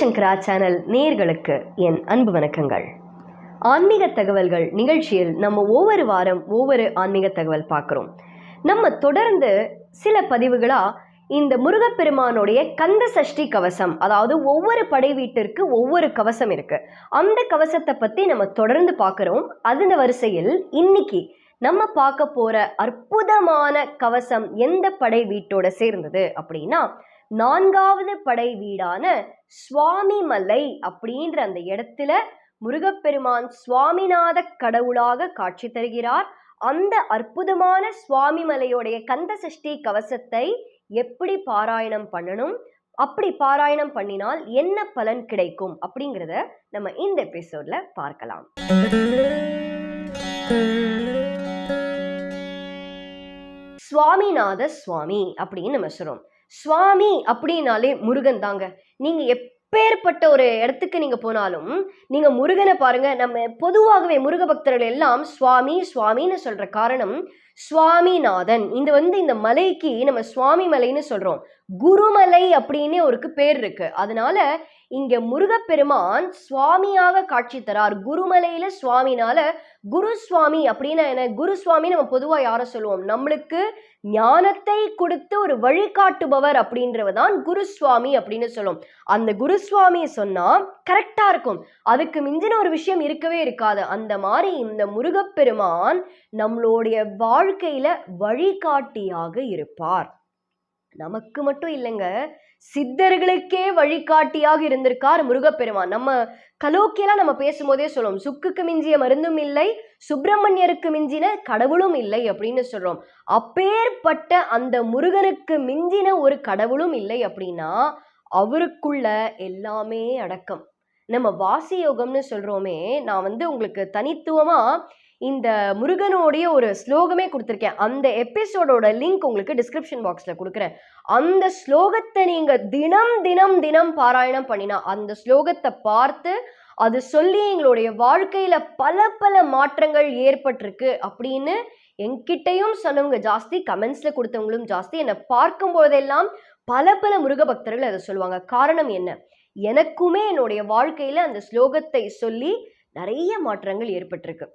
சங்கரா channel நேர்களுக்கு என் அன்பு வணக்கங்கள். ஆன்மீக தகவல்கள் நிகழ்ச்சியில் நம்ம ஒவ்வொரு வாரம் ஒவ்வொரு ஆன்மீக தகவல் பார்க்குறோம். நம்ம தொடர்ந்து சில பதிவுகளாக இந்த முருகப்பெருமானுடைய கந்த சஷ்டி கவசம் அதாவது ஒவ்வொரு படை வீட்டிற்கு ஒவ்வொரு கவசம் இருக்கு. அந்த கவசத்தை பற்றி நம்ம தொடர்ந்து பார்க்குறோம். அந்த வரிசையில் இன்னைக்கு நம்ம பார்க்க போற அற்புதமான கவசம் எந்த படை வீட்டோட சேர்ந்தது அப்படின்னா நான்காவது படை வீடான சுவாமிமலை அப்படின்ற அந்த இடத்துல முருகப்பெருமான் சுவாமிநாத கடவுளாக காட்சி தருகிறார். அந்த அற்புதமான சுவாமிமலையோடைய கந்த சஷ்டி கவசத்தை எப்படி பாராயணம் பண்ணணும்? அப்படி பாராயணம் பண்ணினால் என்ன பலன் கிடைக்கும்? அப்படிங்கிறத நம்ம இந்த எபிசோட்ல பார்க்கலாம். சுவாமிநாத சுவாமி அப்படின்னு நம்ம சொல்றோம். சுவாமி அப்படின்னாலே முருகன் தாங்க. நீங்க எப்பேற்பட்ட ஒரு இடத்துக்கு நீங்க போனாலும் நீங்க முருகனை பாருங்க நம்ம பொதுவாகவே முருக பக்தர்கள் எல்லாம் சுவாமி சுவாமின்னு சொல்ற காரணம் சுவாமிநாதன். இந்த வந்து இந்த மலைக்கு நம்ம சுவாமி மலைன்னு சொல்றோம். குருமலை அப்படின்னு ஒருக்கு பேர் இருக்கு. அதனால இங்க முருகப்பெருமான் சுவாமியாக காட்சி தரார். குருமலையில சுவாமினால குரு சுவாமி அப்படின்னா என்ன? குரு சுவாமி நம்ம பொதுவா யார சொல்லுவோம்? நம்மளுக்கு ஞானத்தை கொடுத்து ஒரு வழிகாட்டுபவர் அப்படின்றவர் தான் குருசுவாமி அப்படின்னு சொல்லும். அந்த குருசுவாமி சொன்னா கரெக்டா இருக்கும். அதுக்கு மிஞ்சின ஒரு விஷயம் இருக்கவே இருக்காது. அந்த மாதிரி இந்த முருகப்பெருமான் நம்மளுடைய வாழ்க்கையில வழிகாட்டியாக இருப்பார். நமக்கு மட்டும் இல்லைங்க சித்தர்களுக்கே வழிகாட்டியாக இருந்திருக்கார் முருகப்பெருமான். நம்ம கலோக்கியெல்லாம் நம்ம பேசும்போதே சொல்லுவோம் சுக்குக்கு மிஞ்சிய மருந்தும் இல்லை சுப்பிரமணியருக்கு மிஞ்சின கடவுளும் இல்லை அப்படின்னு சொல்றோம். அப்பேற்பட்ட அந்த முருகனுக்கு மிஞ்சின ஒரு கடவுளும் இல்லை அப்படின்னா அவருக்குள்ள எல்லாமே அடக்கம். நம்ம வாசி யோகம்னு சொல்றோமே நான் வந்து உங்களுக்கு தனித்துவமா இந்த முருகனுடைய ஒரு ஸ்லோகமே கொடுத்துருக்கேன். அந்த எபிசோடோட லிங்க் உங்களுக்கு டிஸ்கிரிப்ஷன் பாக்ஸில் கொடுக்குறேன். அந்த ஸ்லோகத்தை நீங்கள் தினம் தினம் தினம் பாராயணம் பண்ணினா அந்த ஸ்லோகத்தை பார்த்து அது சொல்லி எங்களுடைய வாழ்க்கையில் பல பல மாற்றங்கள் ஏற்பட்டிருக்கு அப்படின்னு என்கிட்டையும் சொன்னவங்க ஜாஸ்தி கமெண்ட்ஸில் கொடுத்தவங்களும் ஜாஸ்தி. என்னை பார்க்கும் போதெல்லாம் பல பல முருக பக்தர்கள் அதை சொல்லுவாங்க. காரணம் என்ன? எனக்குமே என்னுடைய வாழ்க்கையில் அந்த ஸ்லோகத்தை சொல்லி நிறைய மாற்றங்கள் ஏற்பட்டிருக்கு.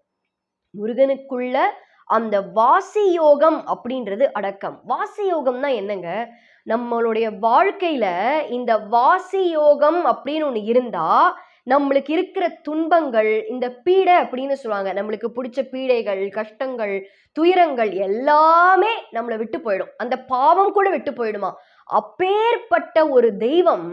முருகனுக்குள்ள அந்த வாசி யோகம் அப்படின்றது அடக்கம். வாசி யோகம்னா என்னங்க? நம்மளுடைய வாழ்க்கையில இந்த வாசி யோகம் அப்படின்னு ஒன்று இருந்தா நம்மளுக்கு இருக்கிற துன்பங்கள் இந்த பீடை அப்படின்னு சொல்லுவாங்க. நம்மளுக்கு பிடிச்ச பீடைகள் கஷ்டங்கள் துயரங்கள் எல்லாமே நம்மளை விட்டு போயிடும். அந்த பாவம் கூட விட்டு போயிடுமா? அப்பேற்பட்ட ஒரு தெய்வம்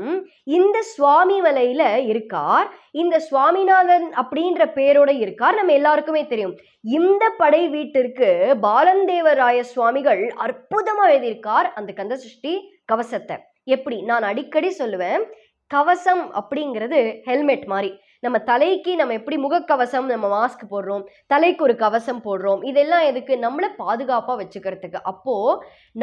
இந்த சுவாமி வலையில இருக்கார். இந்த சுவாமிநாதன் அப்படின்ற பேரோட இருக்கார். நம்ம எல்லாருக்குமே தெரியும். இந்த படை வீட்டிற்கு பாலந்தேவராய சுவாமிகள் அற்புதமா எழுதியிருக்கார் அந்த கந்த சிருஷ்டி கவசத்தை. எப்படி? நான் அடிக்கடி சொல்லுவேன் கவசம் அப்படிங்கிறது ஹெல்மெட் மாதிரி. நம்ம தலைக்கு நம்ம எப்படி முகக்கவசம் நம்ம மாஸ்க் போடுறோம் தலைக்கு ஒரு கவசம் போடுறோம் இதெல்லாம் எதுக்கு? நம்மளை பாதுகாப்பாக வச்சுக்கிறதுக்கு. அப்போ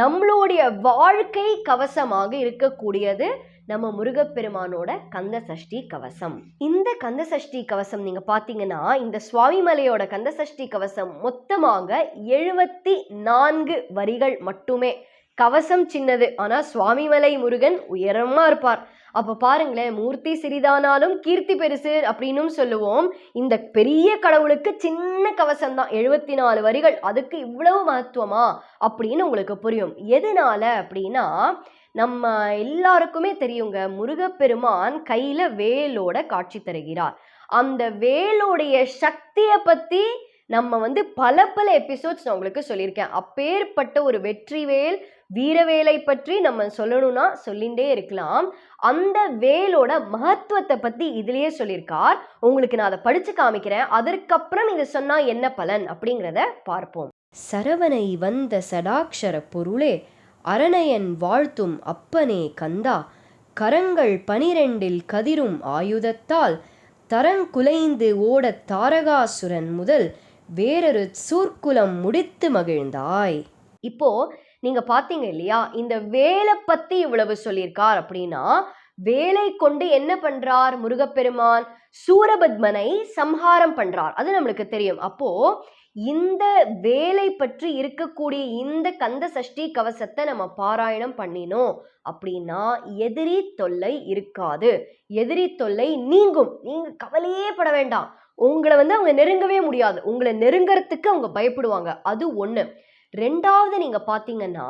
நம்மளுடைய வாழ்க்கை கவசமாக இருக்கக்கூடியது நம்ம முருகப்பெருமானோட கந்த சஷ்டி கவசம். இந்த கந்த சஷ்டி கவசம் நீங்கள் பார்த்தீங்கன்னா இந்த சுவாமிமலையோட கந்த சஷ்டி கவசம் மொத்தமாக எழுபத்தி நான்கு வரிகள் மட்டுமே. கவசம் சின்னது ஆனால் சுவாமிமலை முருகன் உயரமாக இருப்பார். அப்ப பாருங்களேன் மூர்த்தி சிறிதானாலும் கீர்த்தி பெருசு அப்படின்னும் சொல்லுவோம். இந்த பெரிய கடவுளுக்கு சின்ன கவசம் தான் எழுபத்தி நாலு வரிகள். அதுக்கு இவ்வளவு மகத்துவமா? அப்படின்னு உங்களுக்கு புரியும். எதனால அப்படின்னா நம்ம எல்லாருக்குமே தெரியுங்க முருகப்பெருமான் கையில வேலோட காட்சி தருகிறார். அந்த வேலோடைய சக்தியை பத்தி நம்ம வந்து பல பல எபிசோட்ஸ் நான் உங்களுக்கு சொல்லியிருக்கேன். அப்பேற்பட்ட ஒரு வெற்றிவேல் வீரவேலை பற்றி நம்ம சொல்லணும்னா சொல்லிகிட்டே இருக்கலாம். அந்த வேலோட மகத்துவத்தை பற்றி இதுலேயே சொல்லியிருக்கார். உங்களுக்கு நான் அதை படித்து காமிக்கிறேன். அதற்கப்புறம் இதை சொன்னால் என்ன பலன் அப்படிங்கிறத பார்ப்போம். சரவணை வந்த சடாக்ஷர பொருளே அரணயன் வாழ்த்தும் அப்பனே கந்தா. கரங்கள் பனிரெண்டில் கதிரும் ஆயுதத்தால் தரங்குலைந்து ஓடத் தாரகாசுரன் முதல் வேறொரு சூர்க்குலம் முடித்து மகிழ்ந்தாய். இப்போ நீங்க பாத்தீங்க இல்லையா இந்த வேலை பத்தி இவ்வளவு சொல்லியிருக்கார் அப்படின்னா வேலை கொண்டு என்ன பண்றார் முருகப்பெருமான்? சூரபத்மனை சம்ஹாரம் பண்றார். அது நம்மளுக்கு தெரியும். அப்போ இந்த வேலை பற்றி இருக்கக்கூடிய இந்த கந்த சஷ்டி கவசத்தை நம்ம பாராயணம் பண்ணினோம் அப்படின்னா எதிரி தொல்லை இருக்காது. எதிரி தொல்லை நீங்கும். நீங்க கவலையே பட வேண்டாம். உங்களை வந்து அவங்க நெருங்கவே முடியாது. உங்களை நெருங்கிறதுக்கு அவங்க பயப்படுவாங்க. அது ஒன்று ரெண்டாவது நீங்கள் பார்த்தீங்கன்னா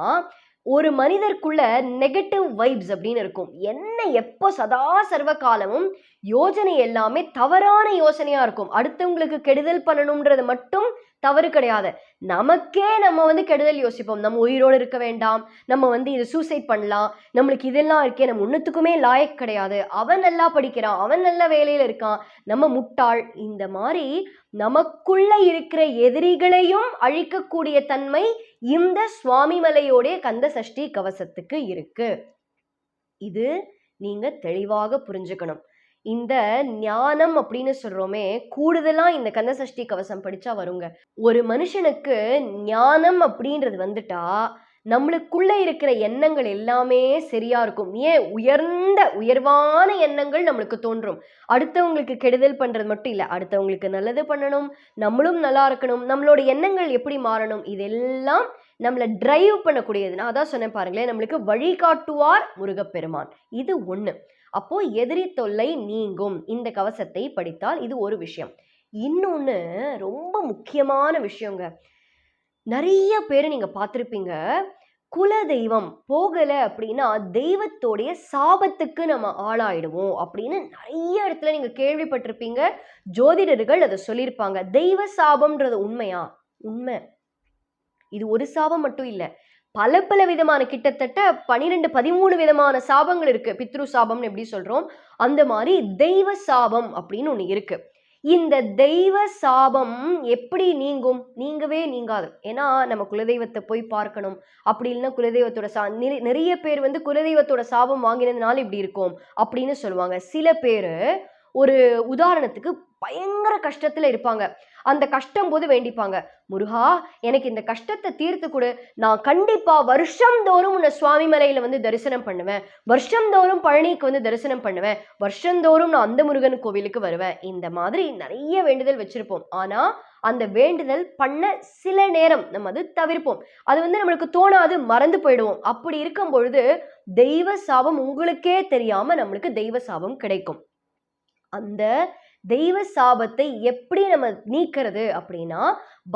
ஒரு மனிதருக்குள்ள நெகட்டிவ் வைப்ஸ் அப்படின்னு இருக்கும். என்ன எப்போ சதா சர்வ காலமும் யோசனை எல்லாமே தவறான யோசனையாக இருக்கும். அடுத்தவங்களுக்கு கெடுதல் பண்ணணுன்றது மட்டும் தவறு கிடையாது. நமக்கே நம்ம வந்து கெடுதல் யோசிப்போம். நம்ம உயிரோடு இருக்க வேண்டாம். நம்ம வந்து இது சூசைட் பண்ணலாம். நம்மளுக்கு இதெல்லாம் இருக்கே. நம்ம ஒன்றுத்துக்குமே லாயக் கிடையாது. அவன் நல்லா படிக்கிறான். அவன் நல்ல வேலையில் இருக்கான். நம்ம முட்டாள். இந்த மாதிரி நமக்குள்ள இருக்கிற எதிரிகளையும் அழிக்கக்கூடிய தன்மை இந்த சுவாமிமலையோடைய கந்த சஷ்டி கவசத்துக்கு இருக்கு. இது நீங்க தெளிவாக புரிஞ்சுக்கணும். இந்த ஞானம் அப்படின்னு சொல்றோமே கூடுதலா இந்த கந்த சஷ்டி கவசம் படிச்சா வருங்க. ஒரு மனுஷனுக்கு ஞானம் அப்படின்றது வந்துட்டா நம்மளுக்குள்ள இருக்கிற எண்ணங்கள் எல்லாமே சரியா இருக்கும். ஏன்? உயர்ந்த உயர்வான எண்ணங்கள் நம்மளுக்கு தோன்றும். அடுத்தவங்களுக்கு கெடுதல் பண்றது மட்டும் இல்லை அடுத்தவங்களுக்கு நல்லது பண்ணணும் நம்மளும் நல்லா இருக்கணும் நம்மளோட எண்ணங்கள் எப்படி மாறணும் இதெல்லாம் நம்மளை டிரைவ் பண்ணக்கூடியது நான் அதான் சொன்னேன் பாருங்களேன் நம்மளுக்கு வழிகாட்டுவார் முருகப்பெருமான். இது ஒன்று அப்போ எதிரி தொல்லை நீங்கும். இந்த கவசத்தை படித்தால் இது ஒரு விஷயம். இன்னொன்று ரொம்ப முக்கியமான விஷயங்க. நிறைய பேர் நீங்கள் பார்த்துருப்பீங்க. குல தெய்வம் போகலை அப்படின்னா தெய்வத்தோடைய சாபத்துக்கு நம்ம ஆளாயிடுவோம் அப்படின்னு நிறைய இடத்துல நீங்கள் கேள்விப்பட்டிருப்பீங்க. ஜோதிடர்கள் அதை சொல்லியிருப்பாங்க. தெய்வ சாபம்ன்றது உண்மையா? உண்மை. இது ஒரு சாபம் மட்டும் இல்லை. பல பல விதமான கிட்டத்தட்ட பனிரெண்டு பதிமூணு விதமான சாபங்கள் இருக்கு. பித்ரு சாபம்னு எப்படி சொல்றோம்? அந்த மாதிரி தெய்வ சாபம் அப்படின்னு ஒண்ணு இருக்கு. இந்த தெய்வ சாபம் எப்படி நீங்கும்? நீங்கவே நீங்காது. ஏன்னா நம்ம குலதெய்வத்தை போய் பார்க்கணும். அப்படி இல்லைன்னா குலதெய்வத்தோட சா நிறைய பேர் வந்து குலதெய்வத்தோட சாபம் வாங்கினதுனால இப்படி இருக்கும் அப்படின்னு சொல்லுவாங்க. சில பேர் ஒரு உதாரணத்துக்கு பயங்கர கஷ்டத்துல இருப்பாங்க. அந்த கஷ்டம் போது வேண்டிப்பாங்க. முருகா எனக்கு இந்த கஷ்டத்தை தீர்த்து கொடு. நான் கண்டிப்பா வருஷந்தோறும் உன்னை சுவாமி மலையில வந்து தரிசனம் பண்ணுவேன். வருஷந்தோறும் பழனிக்கு வந்து தரிசனம் பண்ணுவேன். வருஷந்தோறும் நான் அந்த முருகன் கோவிலுக்கு வருவேன். இந்த மாதிரி நிறைய வேண்டுதல் வச்சிருப்போம். ஆனா அந்த வேண்டுதல் பண்ண சில நேரம் நம்ம அது தவிர்ப்போம். அது வந்து நம்மளுக்கு தோணாது மறந்து போயிடுவோம். அப்படி இருக்கும் பொழுது தெய்வ சாபம் உங்களுக்கே தெரியாம நம்மளுக்கு தெய்வ சாபம் கிடைக்கும். அந்த தெய்வ சாபத்தை எப்படி நம்ம நீக்கிறது அப்படின்னா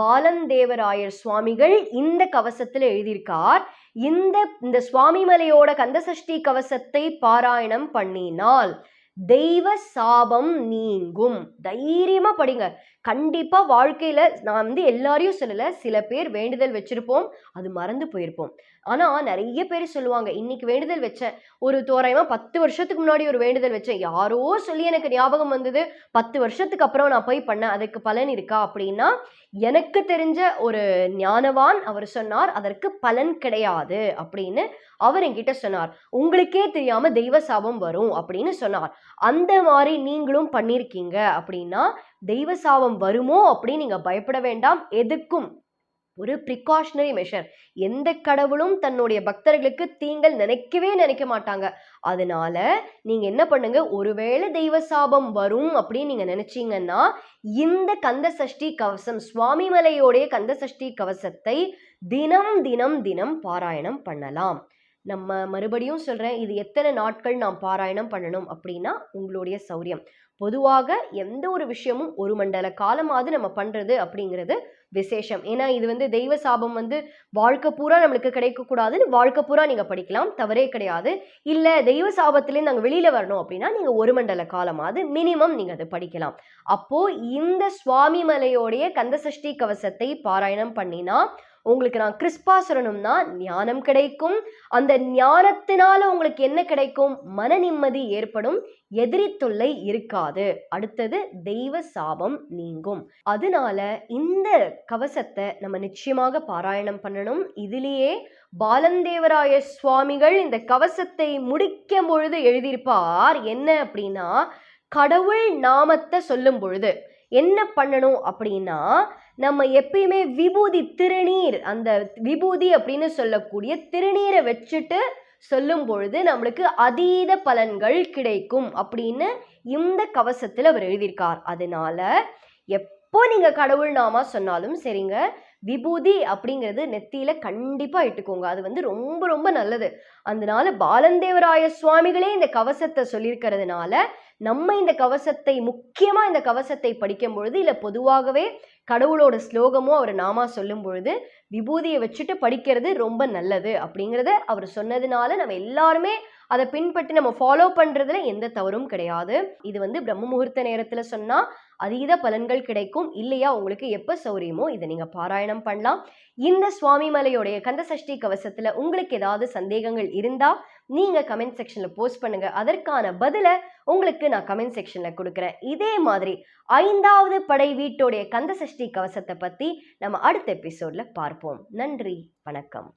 பாலந்தேவராயர் சுவாமிகள் இந்த கவசத்துல எழுதியிருக்கார். இந்த இந்த சுவாமிமலையோட கந்தசஷ்டி கவசத்தை பாராயணம் பண்ணினால் தெய்வ சாபம் நீங்கும். தைரியமா படிங்க. கண்டிப்பாக வாழ்க்கையில் நான் வந்து எல்லாரையும் சொல்லலை சில பேர் வேண்டுதல் வச்சுருப்போம் அது மறந்து போயிருப்போம். ஆனால் நிறைய பேர் சொல்லுவாங்க இன்னைக்கு வேண்டுதல் வச்சேன். ஒரு தோராயமாக பத்து வருஷத்துக்கு முன்னாடி ஒரு வேண்டுதல் வச்சேன். யாரோ சொல்லி எனக்கு ஞாபகம் வந்தது. பத்து வருஷத்துக்கு அப்புறம் நான் போய் பண்ணேன். அதுக்கு பலன் இருக்கா? அப்படின்னா எனக்கு தெரிஞ்ச ஒரு ஞானவான் அவர் சொன்னார் அதற்கு பலன் கிடையாது. அப்படின்னு அவர் என்கிட்ட சொன்னார். உங்களுக்கே தெரியாம தெய்வ சாபம் வரும். அப்படின்னு சொன்னார். அந்த மாதிரி நீங்களும் பண்ணியிருக்கீங்க அப்படின்னா தெய்வ சாபம் வருமோ அப்படின்னு நீங்கள் பயப்பட வேண்டாம். எதுக்கும்? ஒரு ப்ரிகாஷனரி மெஷர் எந்த கடவுளும் தன்னுடைய பக்தர்களுக்கு தீங்கள் நினைக்கவே நினைக்க மாட்டாங்க. அதனால நீங்க என்ன பண்ணுங்க? ஒருவேளை தெய்வ சாபம் வரும் அப்படின்னு நீங்க நினைச்சீங்கன்னா இந்த கந்த சஷ்டி கவசம் சுவாமிமலையோடைய கந்த சஷ்டி கவசத்தை தினம் தினம் தினம் பாராயணம் பண்ணலாம். நம்ம மறுபடியும் சொல்றேன் இது எத்தனை நாட்கள் நாம் பாராயணம் பண்ணணும் அப்படின்னா உங்களுடைய சௌரியம். பொதுவாக எந்த ஒரு விஷயமும் ஒரு மண்டல காலமாவது நம்ம பண்றது அப்படிங்கிறது விசேஷம். ஏன்னா இது வந்து தெய்வ சாபம் வந்து வாழ்க்கை பூரா நம்மளுக்கு கிடைக்கக்கூடாதுன்னு வாழ்க்கை பூரா நீங்க படிக்கலாம் தவறே கிடையாது. இல்ல தெய்வ சாபத்திலேருந்து நாங்கள் வெளியில வரணும் அப்படின்னா நீங்க ஒரு மண்டல காலமாவது மினிமம் நீங்க அதை படிக்கலாம். அப்போ இந்த சுவாமி மலையோடைய கந்தசஷ்டி கவசத்தை பாராயணம் பண்ணினா உங்களுக்கு நான் கிறிஸ்பா சொல்லணும்னா ஞானம் கிடைக்கும். அந்த ஞானத்தினால உங்களுக்கு என்ன கிடைக்கும்? மன நிம்மதி ஏற்படும். எதிரி தொல்லை இருக்காது. அடுத்தது தெய்வ சாபம் நீங்கும். அதனால இந்த கவசத்தை நம்ம நிச்சயமாக பாராயணம் பண்ணணும். இதுலேயே பாலந்தேவராய சுவாமிகள் இந்த கவசத்தை முடிக்கும் பொழுது எழுதியிருப்பார். என்ன அப்படின்னா கடவுள் நாமத்தை சொல்லும் பொழுது. என்ன பண்ணணும் அப்படின்னா நம்ம எப்பயுமே விபூதி திருநீர் அந்த விபூதி அப்படின்னு சொல்லக்கூடிய திருநீரை வச்சுட்டு சொல்லும் பொழுது நம்மளுக்கு அதீத பலன்கள் கிடைக்கும் அப்படின்னு இந்த கவசத்தில் அவர் எழுதியிருக்கார். அதனால எப்போ நீங்கள் கடவுள் நாமா சொன்னாலும் சரிங்க விபூதி அப்படிங்கிறது நெத்தியில கண்டிப்பாக இட்டுக்கோங்க. அது வந்து ரொம்ப ரொம்ப நல்லது. அதனால பாலந்தேவராய சுவாமிகளே இந்த கவசத்தை சொல்லியிருக்கிறதுனால நம்ம இந்த கவசத்தை முக்கியமாக இந்த கவசத்தை படிக்கும் பொழுது இல்லை பொதுவாகவே கடவுளோட ஸ்லோகமோ அவர் நாமா சொல்லும் பொழுது விபூதியை வச்சுட்டு படிக்கிறது ரொம்ப நல்லது அப்படிங்கிறத அவர் சொன்னதுனால நம்ம எல்லாருமே அதை பின்பற்றி நம்ம ஃபாலோ பண்ணுறதுல எந்த தவறும் கிடையாது. இது வந்து பிரம்ம முகூர்த்த நேரத்தில் சொன்னால் அதீத பலன்கள் கிடைக்கும். இல்லையா உங்களுக்கு எப்போ சௌரியமோ இதை நீங்கள் பாராயணம் பண்ணலாம். இந்த சுவாமிமலையோடைய கந்தசஷ்டி கந்த சஷ்டி கவசத்துல உங்களுக்கு ஏதாவது சந்தேகங்கள் இருந்தா நீங்க கமெண்ட் செக்ஷன்ல போஸ்ட் பண்ணுங்க. அதற்கான பதில உங்களுக்கு நான் கமெண்ட் செக்ஷன்ல கொடுக்குறேன். இதே மாதிரி ஐந்தாவது படை வீட்டோடைய கந்த சஷ்டி கவசத்தை பத்தி நம்ம அடுத்த எபிசோட்ல பார்ப்போம். நன்றி. வணக்கம்.